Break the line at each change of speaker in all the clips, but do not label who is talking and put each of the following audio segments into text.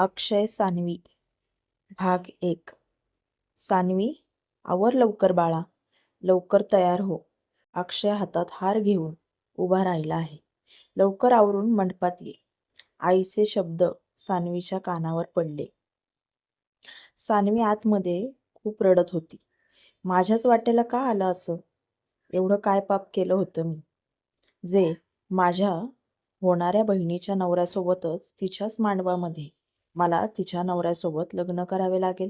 अक्षय सानवी भाग एक. सानवी आवर लवकर बाळा. लवकर तयार हो. अक्षय हातात हार घेऊन उभा राहिला आहे. लवकर आवरून मंडपात ये. आईचे शब्द सानवीच्या कानावर पडले. सानवी आतमध्ये खूप रडत होती. माझ्याच वाटेला का आलं असं? एवढं काय पाप केलं होतं मी? जे माझ्या होणाऱ्या बहिणीच्या नवऱ्यासोबतच तिच्याच मांडवामध्ये मला तिच्या नवऱ्यासोबत लग्न करावे लागेल.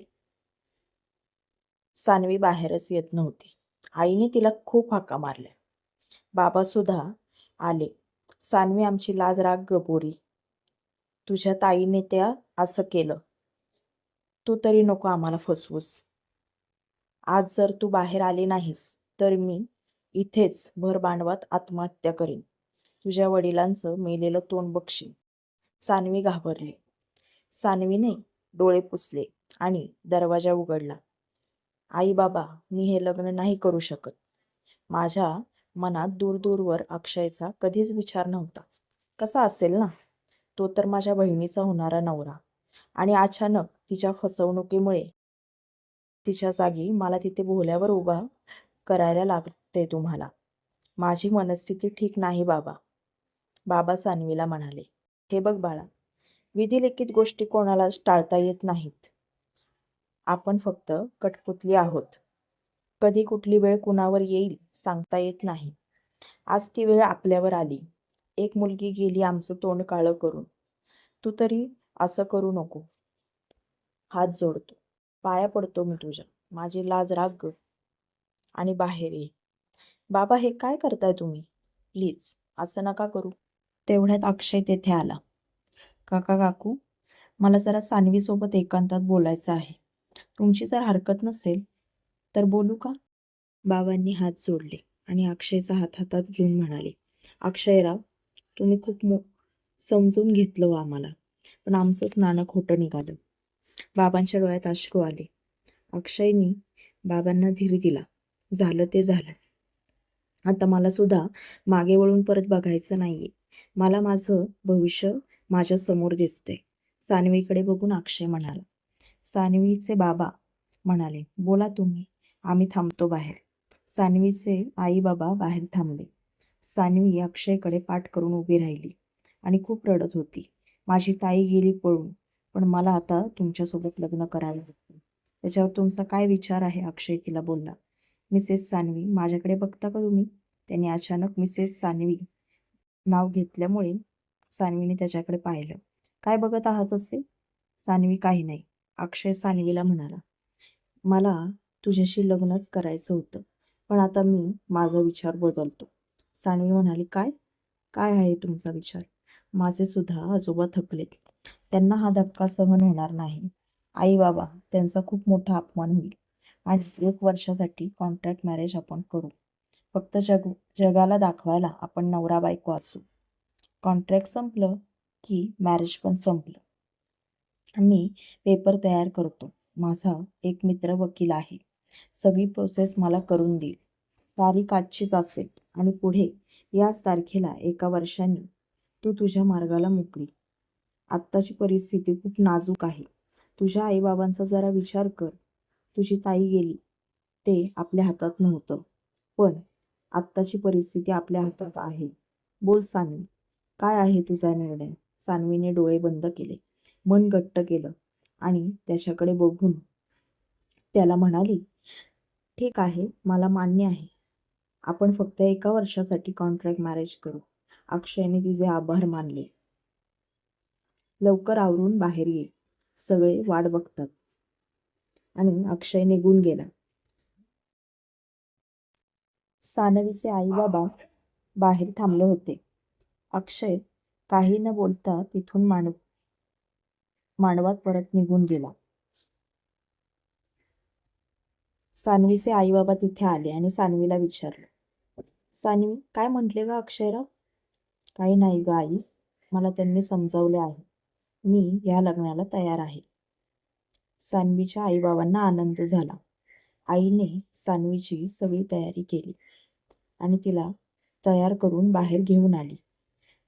सानवी बाहेरच येत नव्हती. आईने तिला खूप हाका मारल्या. बाबासुद्धा आले. सानवी आमची लाज राग ग तुझ्या ताईने त्या असं केलं. तू तरी नको आम्हाला फसवूस. आज जर तू बाहेर आली नाहीस तर मी इथेच भर बांडवात आत्महत्या करीन. तुझ्या वडिलांचं मेलेलं तोंड बघशील. सानवी घाबरली. सानवीने डोळे पुसले आणि दरवाजा उघडला. आई बाबा मी हे लग्न नाही करू शकत. माझ्या मनात दूरदूरवर अक्षयचा कधीच विचार नव्हता. कसा असेल ना? तो तर माझ्या बहिणीचा होणारा नवरा आणि अचानक तिच्या फसवणुकीमुळे तिच्या जागी मला तिथे भोल्यावर उभा करायला लागते तुम्हाला. माझी मनस्थिती ठीक नाही बाबा बाबा सानवीला म्हणाले. हे बघ बाळा विधिलिखित गोष्टी कोणालाच टाळता येत नाहीत. आपण फक्त कठपुतली आहोत. कधी कुठली वेळ कुणावर येईल सांगता येत नाही. आज ती वेळ आपल्यावर आली. एक मुलगी गेली आमचं तोंड काळं करून. तू तरी असं करू नको. हात जोडतो. पाया पडतो मी तुझ्या. माझी लाज राग ग. आणि बाहेर ये. बाबा हे काय करताय तुम्ही? प्लीज असं नका करू. तेवढ्यात अक्षय तेथे आला. काका काकू मला जरा सानवीसोबत एकांतात बोलायचं आहे. तुमची जर हरकत नसेल तर बोलू का? बाबांनी हात जोडले आणि अक्षयचा हात हातात घेऊन म्हणाले अक्षयराव तुम्ही खूप मो समजून घेतलं हो आम्हाला पण आमचंच नाणं खोटं निघालं. बाबांच्या डोळ्यात अश्रू आले. अक्षयनी बाबांना धीर दिला. झालं ते झालं. आता मला सुद्धा मागे वळून परत बघायचं नाहीये. मला माझं भविष्य माझ्यासमोर दिसते. सानवीकडे बघून अक्षय म्हणाला. सानवीचे बाबा म्हणाले बोला तुम्ही आम्ही थांबतो बाहेर. सानवीचे आई बाबा बाहेर थांबले. सानवी अक्षयकडे पाठ करून उभी राहिली आणि खूप रडत होती. माझी ताई गेली पळून पण मला आता तुमच्यासोबत लग्न करावे लागते त्याच्यावर तुमचा काय विचार आहे? अक्षय तिला बोलला. मिसेस सानवी माझ्याकडे बघता का तुम्ही? त्यांनी अचानक मिसेस सानवी नाव घेतल्यामुळे सानवीने त्याच्याकडे पाहिलं. काय बघत आहात असे? सानवी काही नाही. अक्षय सानवीला म्हणाला. मला तुझ्याशी लग्नच करायचं होतं पण आता मी माझा विचार बदलतो. सानवी म्हणाली काय? काय आहे तुमचा विचार? माझे सुद्धा आजोबा थकलेत. त्यांना हा धक्का सहन होणार नाही. आई बाबा त्यांचा खूप मोठा अपमान होईल. आणि एक वर्षासाठी कॉन्ट्रॅक्ट मॅरेज आपण करू. फक्त जग जगाला दाखवायला आपण नवरा बायको असू. कॉन्ट्रॅक्ट संपलं की मॅरेज पण संपलं. मी पेपर तयार करतो. माझा एक मित्र वकील आहे. सगळी प्रोसेस मला करून देईल. तारीख आजचीच असेल आणि पुढे याच तारखेला एका वर्षाने तू तुझ्या मार्गाला मोकळी आत्ताची परिस्थिती खूप नाजूक आहे. तुझ्या आईबाबांचा जरा विचार कर. तुझी ताई गेली. ते आपल्या हातात नव्हतं. पण आत्ताची परिस्थिती आपल्या हातात आहे. बोल सानवी. काय आहे तुझा निर्णय? सानवीने डोळे बंद केले. मन घट्ट केलं आणि त्याच्याकडे बघून त्याला म्हणाली ठीक आहे मला मान्य आहे. आपण फक्त एका वर्षासाठी कॉन्ट्रॅक्ट मॅरेज करू. अक्षयने तिचे आभार मानले. लवकर आवरून बाहेर ये. सगळे वाट बघतात. आणि अक्षय निघून गेला. सानवीचे आई बाबा बाहेर थांबले होते. अक्षय काही न बोलता तिथून मांडव मांडवात परत निघून गेला. सानवीचे आई बाबा तिथे आले आणि सानवीला विचारलं. सानवी काय म्हटले ग अक्षयराव? काही नाही ग आई मला त्यांनी समजावले आहे. मी या लग्नाला तयार आहे. सानवीच्या आईबाबांना आनंद झाला. आईने सानवीची सगळी तयारी केली आणि तिला तयार करून बाहेर घेऊन आली.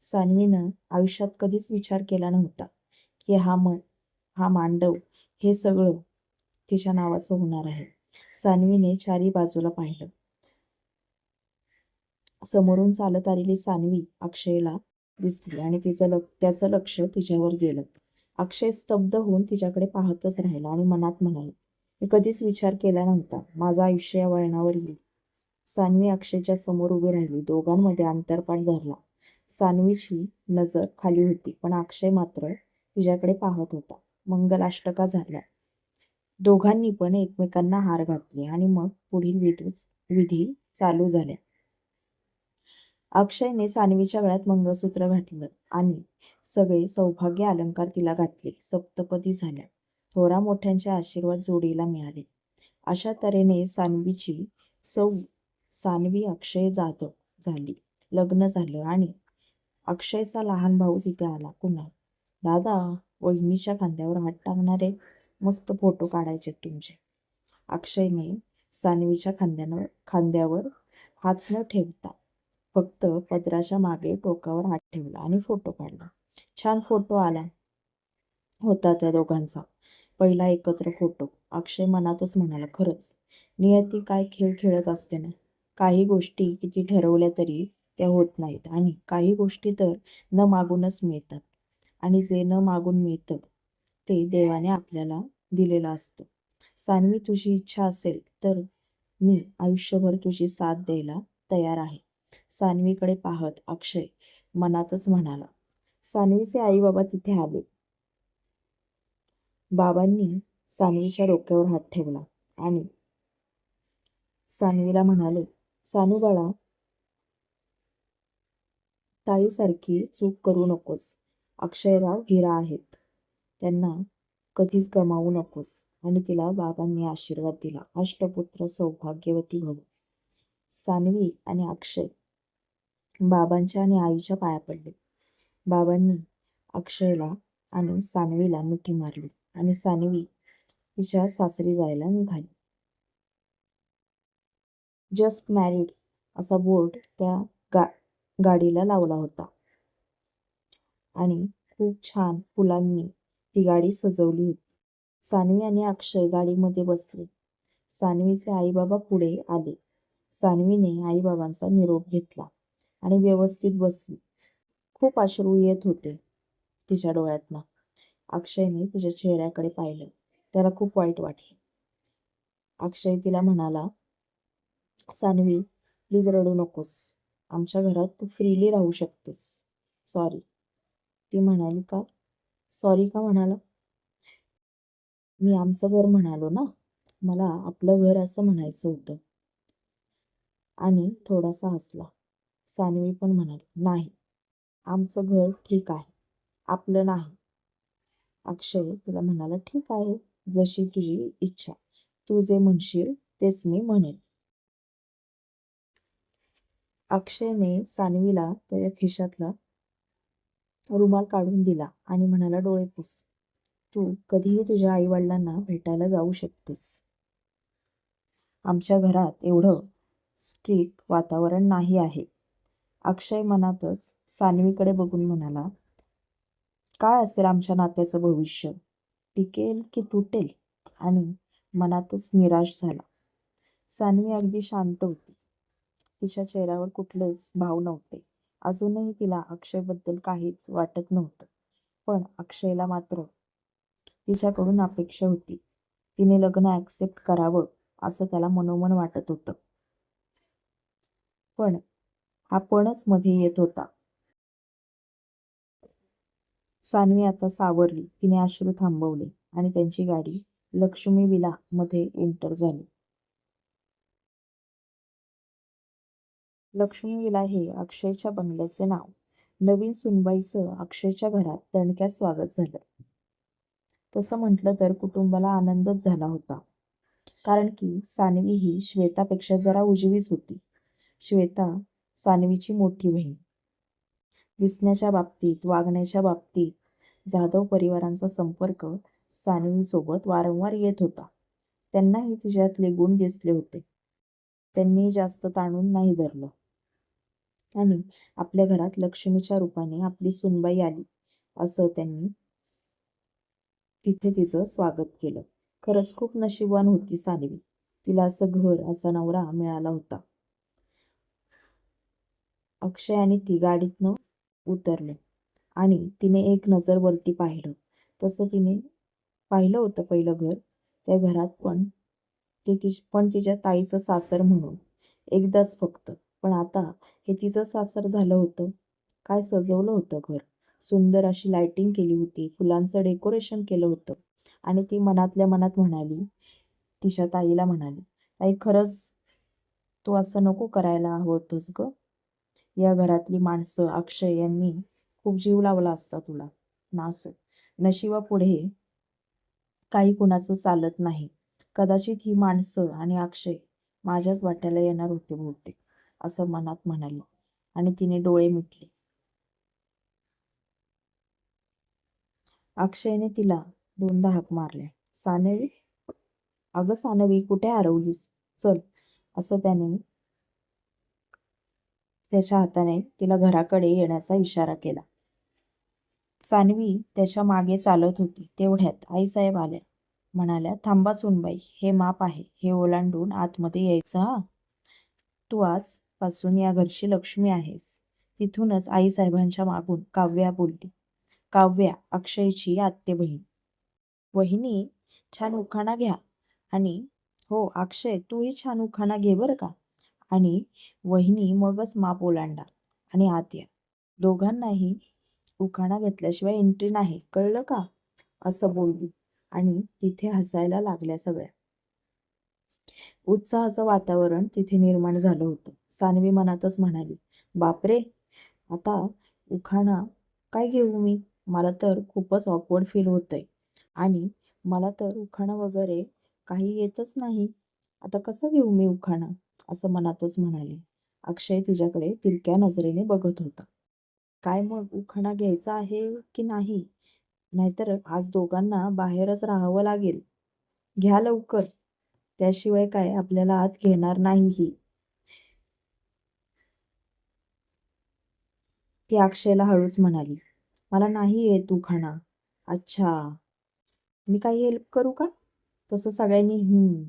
सानवीनं आयुष्यात कधीच विचार केला नव्हता की हा म हा मांडव हे सगळं तिच्या नावाचं होणार आहे. सानवीने चारी बाजूला पाहिलं. समोरून चालत आलेली सानवी अक्षयला दिसली आणि तिचं लक्ष त्याचं लक्ष तिच्यावर गेलं. अक्षय स्तब्ध होऊन तिच्याकडे पाहतच राहिला आणि मनात म्हणाला मी कधीच विचार केला नव्हता. माझं आयुष्य या वळणावर येईल. सानवी अक्षयच्या समोर उभी राहिली. दोघांमध्ये अंतरपाठ धरला. सानवीची नजर खाली होती पण अक्षय मात्र तिच्याकडे पाहत होता. मंगलाष्टका झाल्या. दोघांनी पण एकमेकांना हार घातली आणि मग पुढील विधूच विधी चालू झाल्या. अक्षयने सानवीच्या गळ्यात मंगळसूत्र घातलं आणि सगळे सौभाग्य अलंकार तिला घातले. सप्तपदी झाल्या. थोरा मोठ्यांचे आशीर्वाद जोडीला मिळाले. अशा तऱ्हेने सानवीची सौ सानवी अक्षय जाधव झाली. लग्न झालं आणि अक्षयचा लहान भाऊ तिथे आला कुणाल दादा वहिनीच्या खांद्यावर हात टाकणारे मस्त फोटो काढायचे तुमचे. अक्षयने सानवीच्या खांद्यानं खांद्यावर हात न ठेवता फक्त पदराच्या मागे टोकावर हात ठेवला आणि फोटो काढला. छान फोटो आला होता त्या दोघांचा. पहिला एकत्र फोटो अक्षय मनातच म्हणाला खरंच नियती काय खेळ खेळत असते ना? काही गोष्टी किती ठरवल्या तरी त्या होत नाहीत. आणि काही गोष्टी तर न मागूनच मिळतात. आणि जे न मागून मिळतं ते देवाने आपल्याला दिलेलं असतं. सानवी तुझी इच्छा असेल तर मी आयुष्यभर तुझी साथ द्यायला तयार आहे. सानवीकडे पाहत अक्षय मनातच म्हणाला सानवीचे आई बाबा तिथे आले. बाबांनी सानवीच्या डोक्यावर हात ठेवला आणि सानवीला म्हणाले सानू बाळा ताईसारखी चूक करू नकोस. अक्षयराव हिरा आहेत. त्यांना कधीच गमावू नकोस आणि तिला बाबांनी आशीर्वाद दिला. अष्टपुत्र सौभाग्यवती भव. सानवी आणि अक्षय बाबांच्या आणि आईच्या पाया पडले. बाबांनी अक्षयला आणि सानवीला मिठी मारली आणि सानवी तिच्या सासरी जायला निघाली. जस्ट मॅरिड असा बोर्ड त्या गा गाडीला लावला होता. आणि खूप छान फुलांनी ती गाडी सजवली होती. सानवी आणि अक्षय गाडीमध्ये बसले. सानवीचे आईबाबा पुढे आले. सानवीने आईबाबांचा निरोप घेतला आणि व्यवस्थित बसली. खूप अश्रू येत होते तिच्या डोळ्यातनं. अक्षयने तिच्या चेहऱ्याकडे पाहिलं. त्याला खूप वाईट वाटले. अक्षय तिला म्हणाला सानवी प्लीज रडू नकोस. आमच्या घरात तू फ्रीली राहू शकतेस. सॉरी ती म्हणाली का? सॉरी का म्हणाला? मी आमचं घर म्हणालो ना? मला आपलं घर असं म्हणायचं होतं. आणि थोडासा हसला. सानवी पण म्हणाली नाही आमचं घर ठीक आहे. आपलं नाही. अक्षय तिला म्हणाला ठीक आहे जशी तुझी इच्छा. तू जे म्हणशील तेच मी म्हणेन. अक्षयने सानवीला त्याच्या खिशातला रुमाल काढून दिला आणि म्हणाला डोळे पुस. तू कधीही तुझ्या आईवडिलांना भेटायला जाऊ शकतेस. आमच्या घरात एवढं स्ट्रिक वातावरण नाही आहे. अक्षय मनातच सानवीकडे बघून म्हणाला काय असेल आमच्या नात्याचं भविष्य? टिकेल की तुटेल? आणि मनातच निराश झाला. सानवी अगदी शांत होती. तिच्या चेहऱ्यावर कुठलेच भाव नव्हते. अजूनही तिला अक्षयबद्दल काहीच वाटत नव्हतं. पण अक्षयला मात्र तिच्याकडून अपेक्षा होती. तिने लग्न ॲक्सेप्ट करावं असं त्याला मनोमन वाटत होतं. पण हा पणच मध्ये येत होता. सानवी आता सावरली. तिने अश्रू थांबवले आणि त्यांची गाडी लक्ष्मी विला मध्ये एंटर झाली. लक्ष्मी विला हे अक्षयच्या बंगल्याचे नाव. नवीन सुनबाईचं अक्षयच्या घरात दणक्यात स्वागत झालं. तसं म्हटलं तर कुटुंबाला आनंदच झाला होता. कारण की सानवी ही श्वेतापेक्षा जरा उजवीच होती. श्वेता सानवीची मोठी बहीण. दिसण्याच्या बाबतीत वागण्याच्या बाबतीत जाधव परिवारांचा संपर्क सानवीसोबत वारंवार येत होता. त्यांनाही तिच्यातले गुण दिसले होते. त्यांनी जास्त ताणून नाही धरलं. आणि आपल्या घरात लक्ष्मीच्या रूपाने आपली सुनबाई आली असं त्यांनी तिथे तिचं स्वागत केलं. खरंच खूप नशीबवान होती सानवी. तिला असं घर असा नवरा मिळाला होता. अक्षय आणि ती गाडीतनं उतरले आणि तिने एक नजर वरती पाहिलं. तसं तिने पाहिलं होतं पहिलं घर. त्या घरात पण ते ति पण तिच्या ताईचं सासर म्हणून. एकदाच फक्त. पण आता हे तिचं सासर झालं होतं. काय सजवलं होतं घर? सुंदर अशी लायटिंग केली होती. फुलांचं डेकोरेशन केलं होतं. आणि ती मनातल्या मनात म्हणाली तिच्या ताईला म्हणाली ताई खरंच तू असं नको करायला हवं होतंस ग. या घरातली माणसं अक्षय यांनी खूप जीव लावला असता तुला. नासो नशिबापुढे काही कुणाचं चालत नाही. कदाचित ही माणसं आणि अक्षय माझ्याच वाट्याला येणार होते बहुतेक. असं मनात म्हणाली आणि तिने डोळे मिटले. अक्षयने तिला दोनदा हाक मारल्या. सानवी अगं सानवी कुठे हरवलीस चल असं त्याने त्याच्या हाताने तिला घराकडे येण्याचा इशारा केला. सानवी त्याच्यामागे चालत होती. तेवढ्यात आईसाहेब आल्या. म्हणाल्या थांबा सुनबाई हे माप आहे. हे ओलांडून आतमध्ये यायचं हा? तू आज आजपासून या घरची लक्ष्मी आहेस. तिथूनच आईसाहेबांच्या मागून काव्या बोलली. काव्या अक्षयची आत्ते बहीण. वहिनी छान उखाणा घ्या. आणि हो अक्षय तूही छान उखाणा घे बरं का? आणि वहिनी मगच माप ओलांडा आणि आत या. दोघांनाही उखाणा घेतल्याशिवाय एंट्री नाही. कळलं का? असं बोलली आणि तिथे हसायला लागल्या सगळ्या. उत्साहाचं वातावरण तिथे निर्माण झालं होतं. सानवी मनातच म्हणाली बापरे आता उखाणा काय घेऊ मी? मला तर खूपच ऑकवर्ड फील होतंय. आणि मला तर उखाणा वगैरे काही येतच नाही. आता कसं घेऊ मी उखाणा? असं मनातच म्हणाली. अक्षय तिच्याकडे तिरक्या नजरेने बघत होता. काय मग उखाणा घ्यायचा आहे की नाही? नाहीतर आज दोघांना बाहेरच राहावं लागेल. घ्या लवकर. त्याशिवाय काय? आपल्याला आत घेणार नाहीही ती अक्षयला हळूच म्हणाली मला नाही तू उखाणा. अच्छा. मी काही हेल्प करू का? तसं सगळ्यांनी हम्म.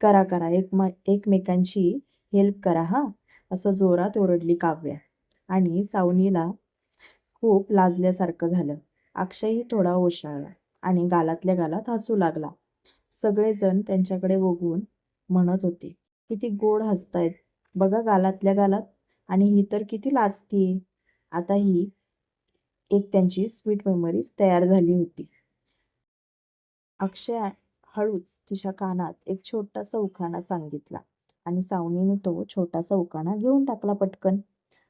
करा करा. एक एकमेकांची हेल्प करा हा. असं जोरात ओरडली काव्या. आणि सावनीला खूप लाजल्यासारखं झालं. अक्षयही थोडा ओशाळला आणि गालातल्या गालात हसू लागला. सगळेजण त्यांच्याकडे बघून म्हणत होते. किती गोड हसतायत. बघा गालातल्या गालात. आणि ही तर किती लाजतीये आता ही एक त्यांची स्वीट मेमरीज तयार झाली होती. अक्षय हळूच तिच्या कानात एक छोटासा उखाणा सांगितला. आणि सावनीने तो छोटासा उखाणा घेऊन टाकला पटकन.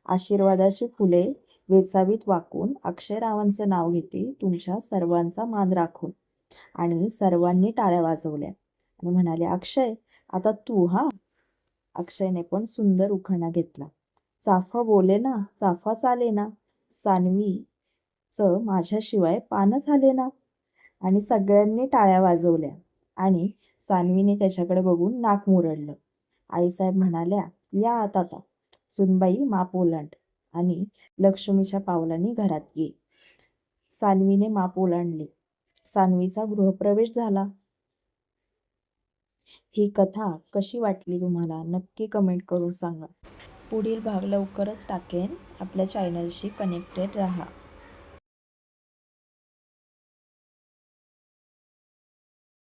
आशीर्वादाची फुले वेचावीत वाकून अक्षयरावांचे नाव घेते तुमच्या सर्वांचा मान राखून. आणि सर्वांनी टाळ्या वाजवल्या. आणि म्हणाले अक्षय आता तू हा. अक्षयने पण सुंदर उखाणा घेतला. चाफा बोले ना चाफा चाले ना. सानवीच माझ्याशिवाय पानं झाले ना. आणि सगळ्यांनी टाळ्या वाजवल्या. आणि सानवीने त्याच्याकडे बघून नाक मुरडलं. आईसाहेब म्हणाल्या या आता आता. सुनबाई माप ओलांड. आणि लक्ष्मीच्या पावलांनी घरात ये. सानवीने माप ओलांडले. सानवीचा गृहप्रवेश झाला. ही कथा कशी वाटली तुम्हाला? नक्की कमेंट करून सांगा. पुढील भाग लवकरच टाकेन. आपल्या चॅनलशी कनेक्टेड राहा.